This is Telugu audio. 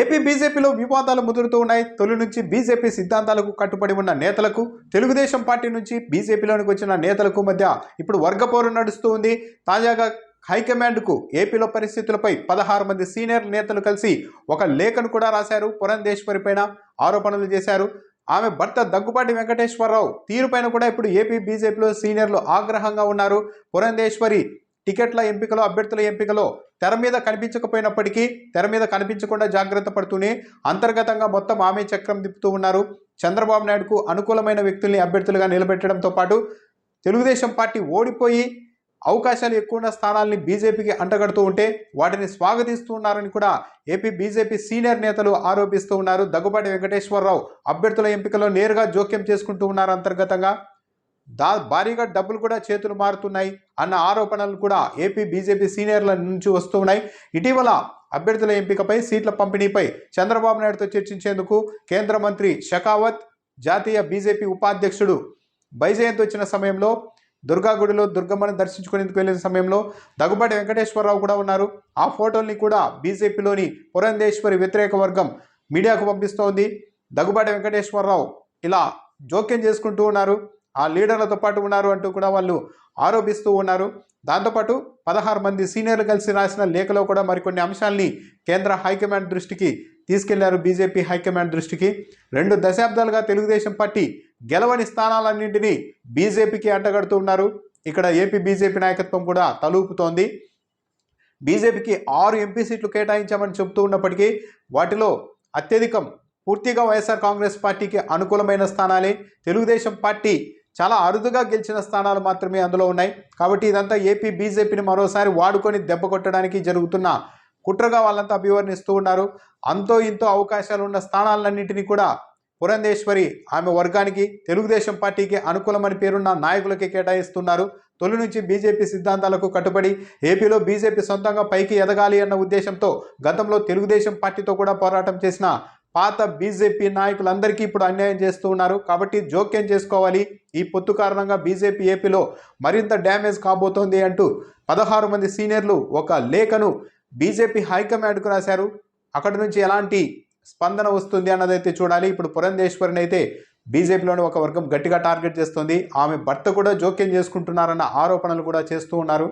ఏపీ బీజేపీలో వివాదాలు ముదురుతూ ఉన్నాయి. తొలి నుంచి బీజేపీ సిద్ధాంతాలకు కట్టుబడి ఉన్న నేతలకు తెలుగుదేశం పార్టీ నుంచి బీజేపీలోనికి వచ్చిన నేతలకు మధ్య ఇప్పుడు వర్గపోరు నడుస్తూ ఉంది. తాజాగా హైకమాండ్కు ఏపీలో పరిస్థితులపై పదహారు మంది సీనియర్ నేతలు కలిసి ఒక లేఖను కూడా రాశారు. పురంధేశ్వరి పైన ఆరోపణలు చేశారు. ఆమె భర్త దగ్గుపాటి వెంకటేశ్వరరావు తీరుపైన కూడా ఇప్పుడు ఏపీ బీజేపీలో సీనియర్లు ఆగ్రహంగా ఉన్నారు. పురంధేశ్వరి టికెట్ల ఎంపికలో అభ్యర్థుల ఎంపికలో తెర మీద కనిపించకపోయినప్పటికీ తెర మీద కనిపించకుండా జాగ్రత్త పడుతూనే అంతర్గతంగా మొత్తం ఆమె చక్రం తిప్పుతూ ఉన్నారు. చంద్రబాబు నాయుడుకు అనుకూలమైన వ్యక్తుల్ని అభ్యర్థులుగా నిలబెట్టడంతో పాటు తెలుగుదేశం పార్టీ ఓడిపోయి అవకాశాలు ఎక్కువ ఉన్న స్థానాల్ని బీజేపీకి అంటగడుతూ ఉంటే వాటిని స్వాగతిస్తూ ఉన్నారని కూడా ఏపీ బీజేపీ సీనియర్ నేతలు ఆరోపిస్తూ ఉన్నారు. దగ్గుబాటి వెంకటేశ్వరరావు అభ్యర్థుల ఎంపికలో నేరుగా జోక్యం చేసుకుంటూ ఉన్నారు అంతర్గతంగా. దా భారీగా డబ్బులు కూడా చేతులు మారుతున్నాయి అన్న ఆరోపణలు కూడా ఏపీ బీజేపీ సీనియర్ల నుంచి వస్తూ ఉన్నాయి ఇటీవల అభ్యర్థుల ఎంపికపై సీట్ల పంపిణీపై చంద్రబాబు నాయుడుతో చర్చించేందుకు కేంద్ర మంత్రి షకావత్ జాతీయ బీజేపీ ఉపాధ్యక్షుడు బైజయంత్ వచ్చిన సమయంలో దుర్గాగుడిలో దుర్గమ్మను దర్శించుకునేందుకు వెళ్ళిన సమయంలో దగ్గుబాటి వెంకటేశ్వరరావు కూడా ఉన్నారు. ఆ ఫోటోల్ని కూడా బీజేపీలోని పురంధేశ్వరి వ్యతిరేక వర్గం మీడియాకు పంపిస్తోంది. దగ్గుబాటి వెంకటేశ్వరరావు ఇలా జోక్యం చేసుకుంటూ ఉన్నారు. ఆ లీడర్లతో పాటు ఉన్నారు అంటూ కూడా వాళ్ళు ఆరోపిస్తూ ఉన్నారు. దాంతోపాటు పదహారు మంది సీనియర్లు కలిసి రాసిన లేఖలో కూడా మరికొన్ని అంశాల్ని కేంద్ర హైకమాండ్ దృష్టికి తీసుకెళ్ళారు బీజేపీ హైకమాండ్ దృష్టికి. రెండు దశాబ్దాలుగా తెలుగుదేశం పార్టీ గెలవని స్థానాలన్నింటినీ బీజేపీకి అంటగడుతూ ఉన్నారు. ఇక్కడ ఏపీ బీజేపీ నాయకత్వం కూడా తలూపుతోంది. బీజేపీకి ఆరు ఎంపీ సీట్లు కేటాయించామని చెబుతూ ఉన్నప్పటికీ వాటిలో అత్యధికం పూర్తిగా వైఎస్ఆర్ కాంగ్రెస్ పార్టీకి అనుకూలమైన స్థానాలే. తెలుగుదేశం పార్టీ చాలా అరుదుగా గెలిచిన స్థానాలు మాత్రమే అందులో ఉన్నాయి. కాబట్టి ఇదంతా ఏపీ బీజేపీని మరోసారి వాడుకొని దెబ్బ కొట్టడానికి జరుగుతున్న కుట్రగా వాళ్ళంతా అభివర్ణిస్తూ ఉన్నారు. అంతో ఇంతో అవకాశాలు ఉన్న స్థానాలన్నింటినీ కూడా పురంధేశ్వరి ఆమె వర్గానికి తెలుగుదేశం పార్టీకి అనుకూలమని పేరున్న నాయకులకి కేటాయిస్తున్నారు. తొలి నుంచి బీజేపీ సిద్ధాంతాలకు కట్టుబడి ఏపీలో బీజేపీ సొంతంగా పైకి ఎదగాలి అన్న ఉద్దేశంతో గతంలో తెలుగుదేశం పార్టీతో కూడా పోరాటం చేసిన పాత బీజేపీ నాయకులందరికీ ఇప్పుడు అన్యాయం చేస్తూ ఉన్నారు. కాబట్టి జోక్యం చేసుకోవాలి. ఈ పొత్తు కారణంగా బీజేపీ ఏపీలో మరింత డ్యామేజ్ కాబోతోంది అంటూ పదహారు మంది సీనియర్లు ఒక లేఖను బీజేపీ హైకమాండ్కు రాశారు. అక్కడి నుంచి ఎలాంటి స్పందన వస్తుంది అన్నదైతే చూడాలి. ఇప్పుడు పురంధేశ్వరిని అయితే బీజేపీలోని ఒక వర్గం గట్టిగా టార్గెట్ చేస్తుంది. ఆమె భర్త కూడా జోక్యం చేసుకుంటున్నారన్న ఆరోపణలు కూడా చేస్తూ ఉన్నారు.